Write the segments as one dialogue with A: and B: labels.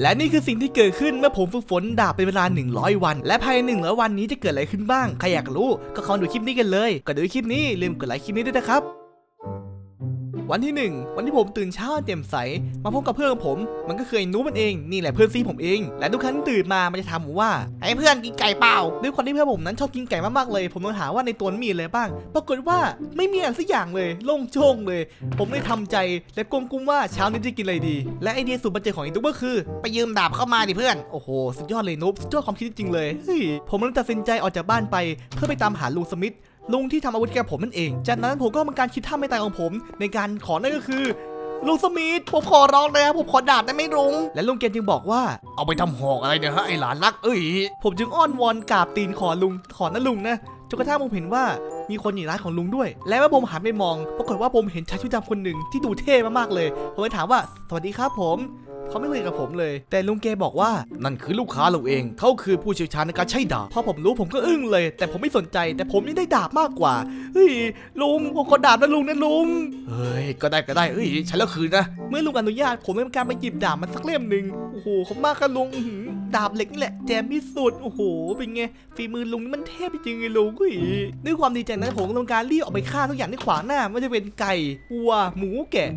A: และนี่คือสิ่งที่เกิดขึ้นเมื่อผมฝึกฝนดาบเป็นเวลา 100 วัน และภายใน 100 วันนี้จะเกิดอะไรขึ้นบ้าง ใครอยากรู้ ก็เข้าดูคลิปนี้กันเลยก่อนดูคลิปนี้ลืมกดไลค์คลิปนี้ด้วยนะครับ วันที่หนึ่งวันที่ผมตื่นเช้าแจ่มใส มาพบกับเพื่อนของผม มันก็คือไอ้นุ๊มันเอง นี่แหละเพื่อนซีผมเอง และทุกครั้งที่ตื่นมา มันจะถามผมว่า ไอ้เพื่อนกินไก่เปล่า ด้วยความที่เพื่อนผมนั้นชอบกินไก่มากๆเลย ผมต้องหาว่าในตัวมีอะไรบ้าง ปรากฏว่าไม่มีอะไรสักอย่างเลย โล่งโจ้งเลย ผมเลยทำใจและกลมกุ้มว่าเช้านี้จะกินอะไรดี และไอเดียสุดบันเจิดของไอ้นุ๊กก็คือ ไปยืมดาบเข้ามาดิเพื่อน โอ้โห สุดยอดเลยนุ๊กสุดยอดความคิดจริงๆเลยเฮ้ยผมเลยตัดสินใจออกจากบ้านไป เพื่อไปตามหาลุงสมิธ ลุงที่ทำอาวุธแกบผมนั่นเอง จากนั้นผมก็มีการคิดท่าไม่ตายของผม ในการขอนั่นก็คือลุงสมิธผมขอร้องเลยครับผมขอดาบได้ไหมลุงและลุงเกณฑ์จึงบอกว่าเอาไปทำหอกอะไรเนี่ยฮะไอหลานรักเอ้ยผมจึงอ้อนวอนกราบตีนขอลุงขอนะลุงนะจนกระทั่งผมเห็นว่ามีคนอยู่ร้านของลุงด้วย และเมื่อผมหันไปมอง ปรากฏว่าผมเห็นชายชุดดำคนหนึ่งที่ดูเท่มากๆเลย ผมเลยถามว่า สวัสดีครับผม เขาไม่คุยกับผมเลย แต่ลุงเกบอกว่านั่นคือลูกค้าเราเอง เขาคือผู้เชี่ยวชาญในการใช้ดาบพอผมรู้ผมก็อึ้งเลย แต่ผมไม่สนใจ แต่ผมยังได้ดาบมากกว่าเฮ้ยลุงผมขอดาบนะลุงนะลุงเฮ้ยก็ได้ก็ได้เฮ้ยฉันแล้วคืนนะเมื่อลุงอนุญาตผมได้มีการไปหยิบดาบมันสักเล่มหนึ่งโอ้โหขอบคุณมากครับลุงอื้อหือดาบเหล็กนี่แหละแจมที่สุดโอ้โหเป็นไงฝีมือลุงนี่มันเทพจริงๆไงลุงเฮ้ยด้วยความดีใจนั้นผมก็ทำการรีบออกไปฆ่าทุกอย่างที่ขวางหน้าไม่ว่าจะเป็นไก่วัวหมูแกะ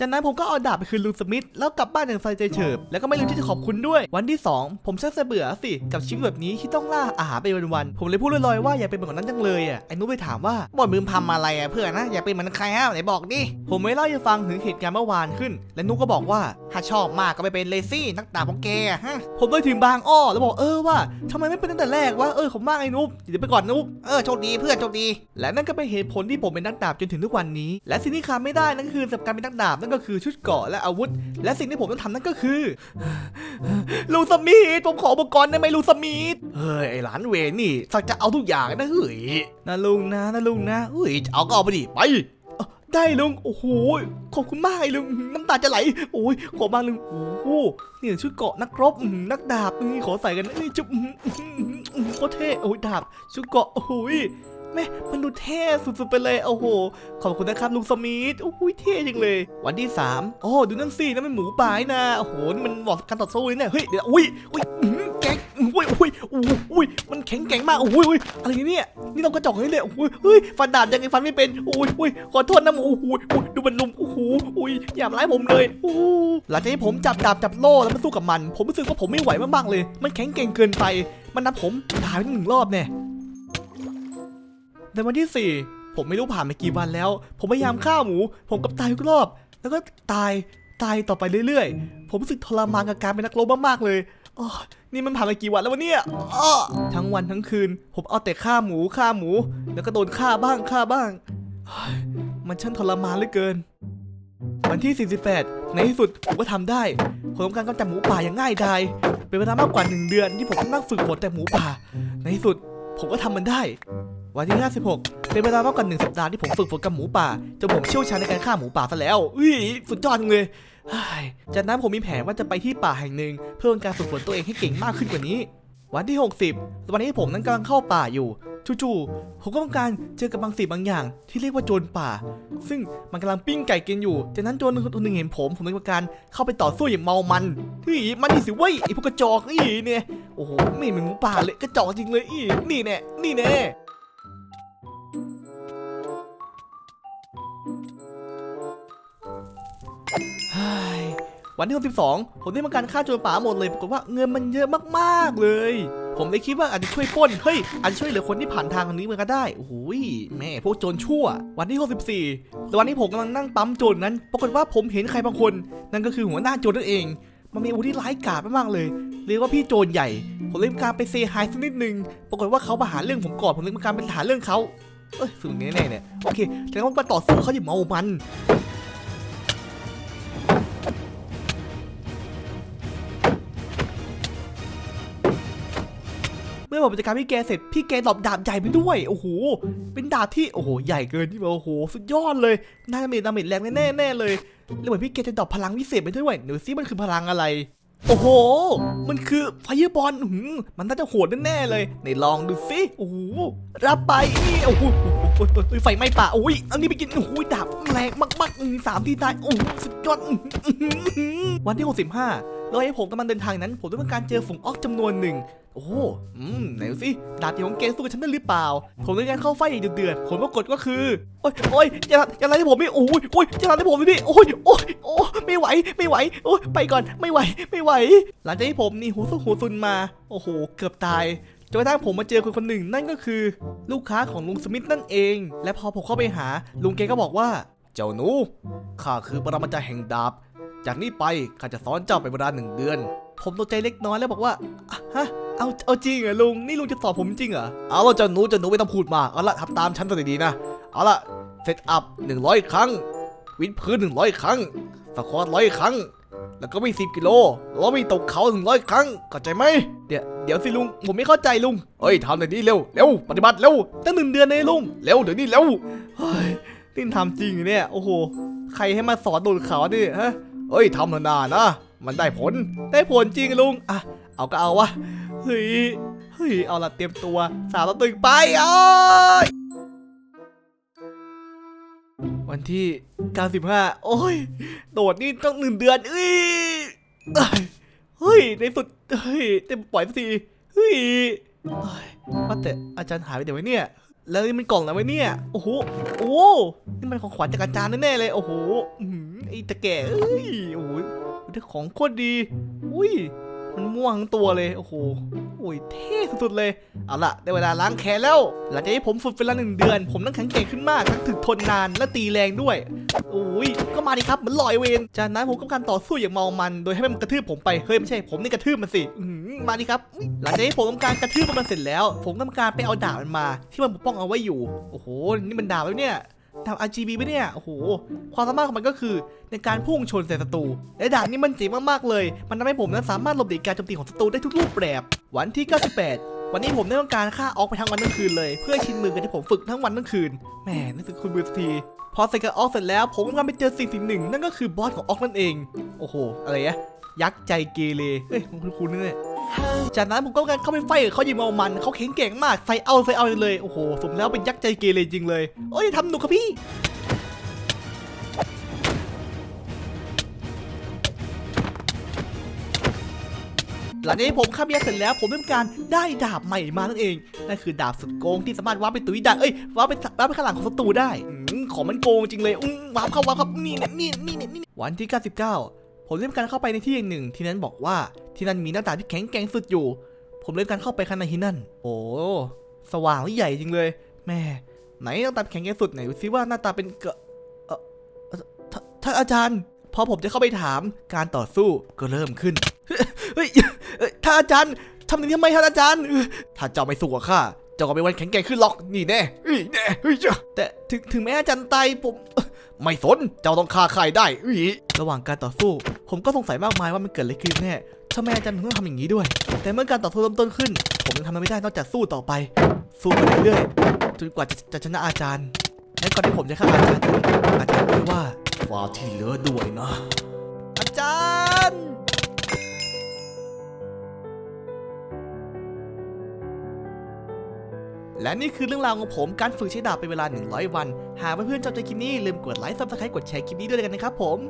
A: จากนั้นผมก็เอาดาบไปคืนลุงสมิธแล้วกลับบ้านอย่างใส่ใจเฉิบแล้วก็ไม่ลืมที่จะขอบคุณด้วย วันที่ 2 ผมชักจะเบื่อสิกับชีวิตแบบนี้ที่ต้องล่าอาหารไปวันๆผมเลยพูดลอยๆว่าอย่าเป็นแบบนั้นจังเลยอะไอ้นุ๊กไปถามว่าบ่นมึงทำอะไรอะเพื่อนนะอย่าเป็นเหมือนใครฮะไหนบอกดิผมไม่เล่าให้ฟังถึงเหตุการณ์เมื่อวานขึ้น และนุ๊กก็บอกว่าถ้าชอบมากก็ไปเป็นเลซี่นักดาบของแกฮะผมเลยถึงบางอ้อแล้วบอกเออว่าทำไมไม่เป็นตั้งแต่แรกวะเออผมมากไอ้นุ๊กเดี๋ยวไปก่อนนุ๊กเออโชคดีเพื่อนโชคดี และนั่นก็เป็นเหตุผลที่ผมเป็นนักดาบจนถึงทุกวันนี้ และสิ่งที่ขาดไม่ได้นั่นก็คือสำหรับการเป็นนักดาบนั่นก็คือชุดเกราะและอาวุธ และสิ่งที่ผมต้องทำนั่นก็คือลูสมิธผมขออุปกรณ์ได้ไหมลูสมิธเฮ้ยไอหลานเวนนี่สักจะเอาทุกอย่างนะเฮ้ยนะลุงนะนะลุงนะเฮ้ยจะเอาก็เอาไปดิไปเอ้าได้ลุง โอ้โห ขอบคุณมากไอ้ลุง น้ำตาจะไหล โอ้ย ขอบมากลุง โอ้โหนี่ชุดเกราะนักรบอื้อหือนักดาบนี่ขอใส่กันเอ้ยจุ๊บอื้อหืออื้อหืออื้อหือโคตรเท่ โอ้ยดาบ ชุดเกราะ โอ้ย แม่มันดูเท่สุดๆไปเลยโอ้โห ขอบคุณนะครับลุงสมิธโอ้ยเท่จังเลย วันที่ 3 โอ้ดูนั่นสินั่นมันหมูป่าน่ะโอ้โหนี่มันเหมาะกับการต่อสู้เลยเนี่ยเฮ้ยเดี๋ยวอุ้ยอุ้ยแกงอุ้ยอุ้ยอุ้ยอุ้ยมันแข็งแกร่งมากอุ้ยอุ้ยอะไรเนี่ยนี่เรากระจอกนี่เลยอุ้ยเฮ้ยฟันดาบยังไงฟันไม่เป็นอุ้ยอุ้ยขอโทษนะหมูอุ้ยอุ้ยดูมันลุมโอ้โหอุ้ยอย่ามาไล่ผมเลยอู้หลังจากที่ผมจับดาบจับโล่แล้วมาสู้กับมัน ผมรู้สึกว่าผมไม่ไหวมากๆเลย มันแข็งแกร่งเกินไป มันนับผมตายไปหนึ่งรอบแน่ ในวันที่ 4 ผมไม่รู้ผ่านมากี่วันแล้ว ผมพยายามฆ่าหมู ผมกับตายทุกรอบ แล้วก็ตายตายต่อไปเรื่อยๆ ผมรู้สึกทรมานกับการเป็นนักรบมากๆเลยอ๋อนี่มันผ่านมากี่วันแล้ววะเนี่ยอ้อทั้งวันทั้งคืน ผมเอาแต่ฆ่าหมูฆ่าหมู แล้วก็โดนฆ่าบ้างฆ่าบ้าง มันช่างทรมานเหลือเกิน วันที่ 48 ในที่สุดผมก็ทำได้ ผมทำการกำจัดหมูป่าอย่างง่ายดาย เป็นเวลามากกว่า 1 เดือนที่ผมต้องนั่งฝึกฝนแต่หมูป่า ในที่สุดผมก็ทำมันได้ วันที่ 56 เป็นเวลามากกว่าหนึ่งสัปดาห์ที่ผมฝึกฝนกับหมูป่าจนผมเชี่ยวชาญในการฆ่าหมูป่าซะแล้วอุ้ยสุดยอดเลยจากนั้นผมมีแผนว่าจะไปที่ป่าแห่งหนึ่ง เพื่อเป็นการฝึกฝนตัวเองให้เก่งมากขึ้นกว่านี้ วันที่ 60 วันนี้ผมนั้นกำลังเข้าป่าอยู่จู่ๆผมก็ต้องการเจอกับบางสิ่งบางอย่าง ที่เรียกว่าโจรป่า ซึ่งมันกำลังปิ้งไก่กินอยู่ จากนั้นโจรคนหนึ่งเห็นผม ผมเลยทำการเข้าไปต่อสู้อย่างเมามันเฮ้ยมันนี่สิเว้ยไอพวกกระจอกนี่เนี่ยโอ้โหไม่เหมือนหมูป่าเลยกระจอกจริงเลยอีนี่แน่นี่แน่ วันที่62ผมได้มาการฆ่าโจรป่าหมดเลยปรากฏว่าเงินมันเยอะมากๆเลย ผมเลยคิดว่าอาจจะช่วยป้นเฮ้ยอาจจะช่วยเหลือคนที่ผ่านทางทางนี้มันก็ได้โอ้ยแม่พวกโจรชั่ว วันที่ 64แล้ววันที่ผมกำลังนั่งปั๊มโจรนั้น ปรากฏว่าผมเห็นใครบางคน นั่นก็คือหัวหน้าโจรนั่นเอง มันมีอาวุธที่ร้ายกาจมากๆเลยเรียกว่าพี่โจรใหญ่ ผมเลยมีการไปเซฮายสักนิดนึงปรากฏว่าเขามาหาเรื่องผมก่อนผมเลยมีการไปหาเรื่องเขาเอ้ยสุดแน่ๆเนี่ยโอเคแต่ต้องมาต่อสู้เขาอย่างเมามัน อผมจัดการพี่แกเสร็จพี่แกตอบดาบใหญ่ไปด้วยโอ้โหเป็นดาบที่โอ้โหใหญ่เกินที่แบบโอ้โหสุดยอดเลยน่าจะมีดาเมจแรงแน่แน่เลยแล้วเหมือนพี่แกจะดรอปพลังพิเศษไปด้วยเดี๋ยวซิมันคือพลังอะไรโอ้โห มันคือไฟบอลหืมมันน่าจะโหดแน่ๆเลยไหนลองดูสิโอ้โห รับไปนี่โอ้โหไฟไหม้ป่าโอ้ย อันนี้ไปกิน โอ้โหดาบแรงมากๆอืมสามทีตาย โอ้โหสุดยอดอื้อหือหือวันที่ 65เราให้ผมกำลังเดินทางนั้น ผมต้องการเจอฝูงออกจำนวนหนึ่ง อ้โหอืมไหนดูสิดาบที่ของเกสู้กับฉันได้หรือเปล่า ผมในการเข้าไฟอย่างเดือดๆผลปรากฏก็คือโอ้ยโอ้ยอย่าอย่าอะไรให้ผมไม่โอ้ยโอ้ยอย่าอะไรให้ผมพี่โอ้ยโอ้ยโอ้ยไม่ไหวไม่ไหวโอ้ยไปก่อนไม่ไหวไม่ไหว หลังจากที่ผมนี่หูสุหูซุนมา โอ้โห เกือบตายจนกระทั่งผมมาเจอคนคนหนึ่งนั่นก็คือ ลูกค้าของลุงสมิธนั่นเอง และพอผมเข้าไปหา ลุงแกก็บอกว่า เจ้าหนูข้าคือปรมาจารย์แห่งดาบ จากนี้ไปข้าจะสอนเจ้าเป็นเวลาหนึ่งเดือน ผมตกใจเล็กน้อยแล้วบอกว่าฮะ เอาเอาจริงเหรอลุงนี่ลุงจะสอนผมจริงเหรอเอาละเจ้าหนูจ้าหนูไม่ต้องพูดมากเอาละทำตามฉันซะดีๆนะเอาละเซตอัพ100ครั้ง วิดพื้น100ครั้งสควอตร้อยครั้ง แล้วก็มี10กิโลแล้วมีตกเขา100ครั้งเข้าใจไหมเดี๋ยวเดี๋ยวสิลุงผมไม่เข้าใจลุงเฮ้ยทำเดี๋ยวนี้เร็วเร็วปฏิบัติเร็วตั้งหนึ่งเดือนเลยลุงเร็วเดี๋ยวนี้เร็วเฮ้ยนี่ทำจริงเหรอเนี่ยโอ้โหใครให้มาสอนโดดเขาดิฮะเฮ้ยทำเถอะนานะ มันได้ผล ได้ผลจริงลุง อะ เอาก็เอาวะ เฮ้ย เฮ้ย เอาละเตรียมตัว สาวตัวตึงไปเอ้ยวันที่ 95 โอ้ย โดดนี่ต้องหนึ่งเดือนเอ้ย เฮ้ย ในสุด เฮ้ยเต็มปล่อยสักที เฮ้ยว่าแต่อาจารย์หายไปไหนวะเนี่ย แล้วนี่มันกล่องอะไรวะเนี่ย โอ้โห โอ้ นี่มันของขวัญจากอาจารย์แน่ๆเลย โอ้โหอื้อหือไอ้ตะแก่เอ้ย โอ้โห ได้ของโคตรดี อุ้ย มันม่วงทั้งตัวเลย โอ้โหโอ้ยเท่สุดๆเลย เอาล่ะได้เวลาล้างแค้นแล้ว หลังจากที่ผมฝึกเป็นเวลาหนึ่งเดือน ผมต้องแข็งแกร่งขึ้นมากทั้งถึกทนนานและตีแรงด้วยโอ้ย ก็มาดิครับมือนลอยเวนจากนั้นผมก็การต่อสู้อย่างเมามัน โดยให้มันกระทืบผมไป เฮ้ยไม่ใช่ ผมนี่กระทืบมันสิมาดิครับ หลังจากที่ผมทำการกระทืบมันเสร็จแล้ว ผมก็ทำการไปเอาดาบมันมา ที่มันปกป้องเอาไว้อยู่ โอ้โห นี่มันดาบแล้วเนี่ย ดาบ RGB ไหมเนี่ย โอ้โห ความสามารถของมันก็คือในการพุ่งชนใส่ศัตรู และดาบนี้มันเจ๋งมากๆเลย มันทำให้ผมนั้นสามารถหลบหลีกการโจมตีของศัตรูได้ทุกรูปแบบ วันที่ 98 วันนี้ผมได้ต้องการฆ่าออกไปทั้งวันทั้งคืนเลย เพื่อชินมือกับที่ผมฝึกทั้งวันทั้งคืน แหมนี่คือคุณมือสักทีพอใส่กับออกเสร็จแล้ว ผมก็ไปเจอสิ่งสิ่งหนึ่ง นั่นก็คือบอสของออกนั่นเอง โอ้โห อะไรอะยักษ์ใจเกเรเอ้ยมันคุ้นๆเนี่ย จากนั้นผมก็การเข้าไปไฟเขายิงเมามันเขาแข็งแกร่งมากใส่เอาใส่เอาเลยโอ้โหสมแล้วเป็นยักษ์ใจเกเรจริงเลยโอ้ยทำหนุกครับพี่หลังจากที่ผมฆ่าเมียเสร็จแล้วผมได้ทำการได้ดาบใหม่มานั่นเองนั่นคือดาบสุดโกงที่สามารถวาร์ปไปตุยดาเอ้ยวาร์ปไปวาร์ปไปข้างหลังของศัตรูได้ของมันโกงจริงเลยอุ้งวาร์ปเข้าวาร์ปครับนี่นี่นี่นี่นี่วันที่ 99 ผมได้ทำการเข้าไปในที่แห่งหนึ่งที่นั้นบอกว่า ที่นั่นมีหน้าต่างที่แข็งแกร่งสุดอยู่ ผมเลยการเข้าไปข้างในที่นั่น โอ้สว่างและใหญ่จริงเลย แม่ไหนหน้าตาแข็งแกร่งสุดไหนดูซิว่าหน้าตาเป็นเกอะเอ่อท่านอาจารย์ พอผมจะเข้าไปถามการต่อสู้ก็เริ่มขึ้นเฮ้ยท่านอาจารย์ทำอย่างนี้ทำไมท่านอาจารย์ ถ้าเจ้าไม่สู้กับข้าเจ้าก็ไม่วันแข็งแกร่งขึ้นหรอกนี่แน่เฮ้ยแน่เฮ้ยจ้ะแต่ถึงถึงแม้อาจารย์ตายผมไม่สน เจ้าต้องฆ่าใครได้ระหว่างการต่อสู้ ผมก็สงสัยมากมายว่ามันเกิดอะไรขึ้นแน่ ทำไมอาจารย์ถึงต้องทำอย่างนี้ด้วย แต่เมื่อการต่อสู้เริ่มต้นขึ้น ผมยังทำอะไรไม่ได้นอกจากสู้ต่อไป สู้ไปเรื่อยๆจนกว่าจะจะชนะอาจารย์ และก่อนที่ผมจะฆ่าอาจารย์อาจารย์พูดว่าฝาที่เหลือด้วยนะ อาจารย์และนี่คือเรื่องราวของผมการฝึกใช้ดาบเป็นเวลา 100 วัน หากเพื่อนๆชอบใจคลิปนี้อย่าลืมกดไลค์ซับสไครต์กดแชร์คลิปนี้ด้วยกันนะครับผม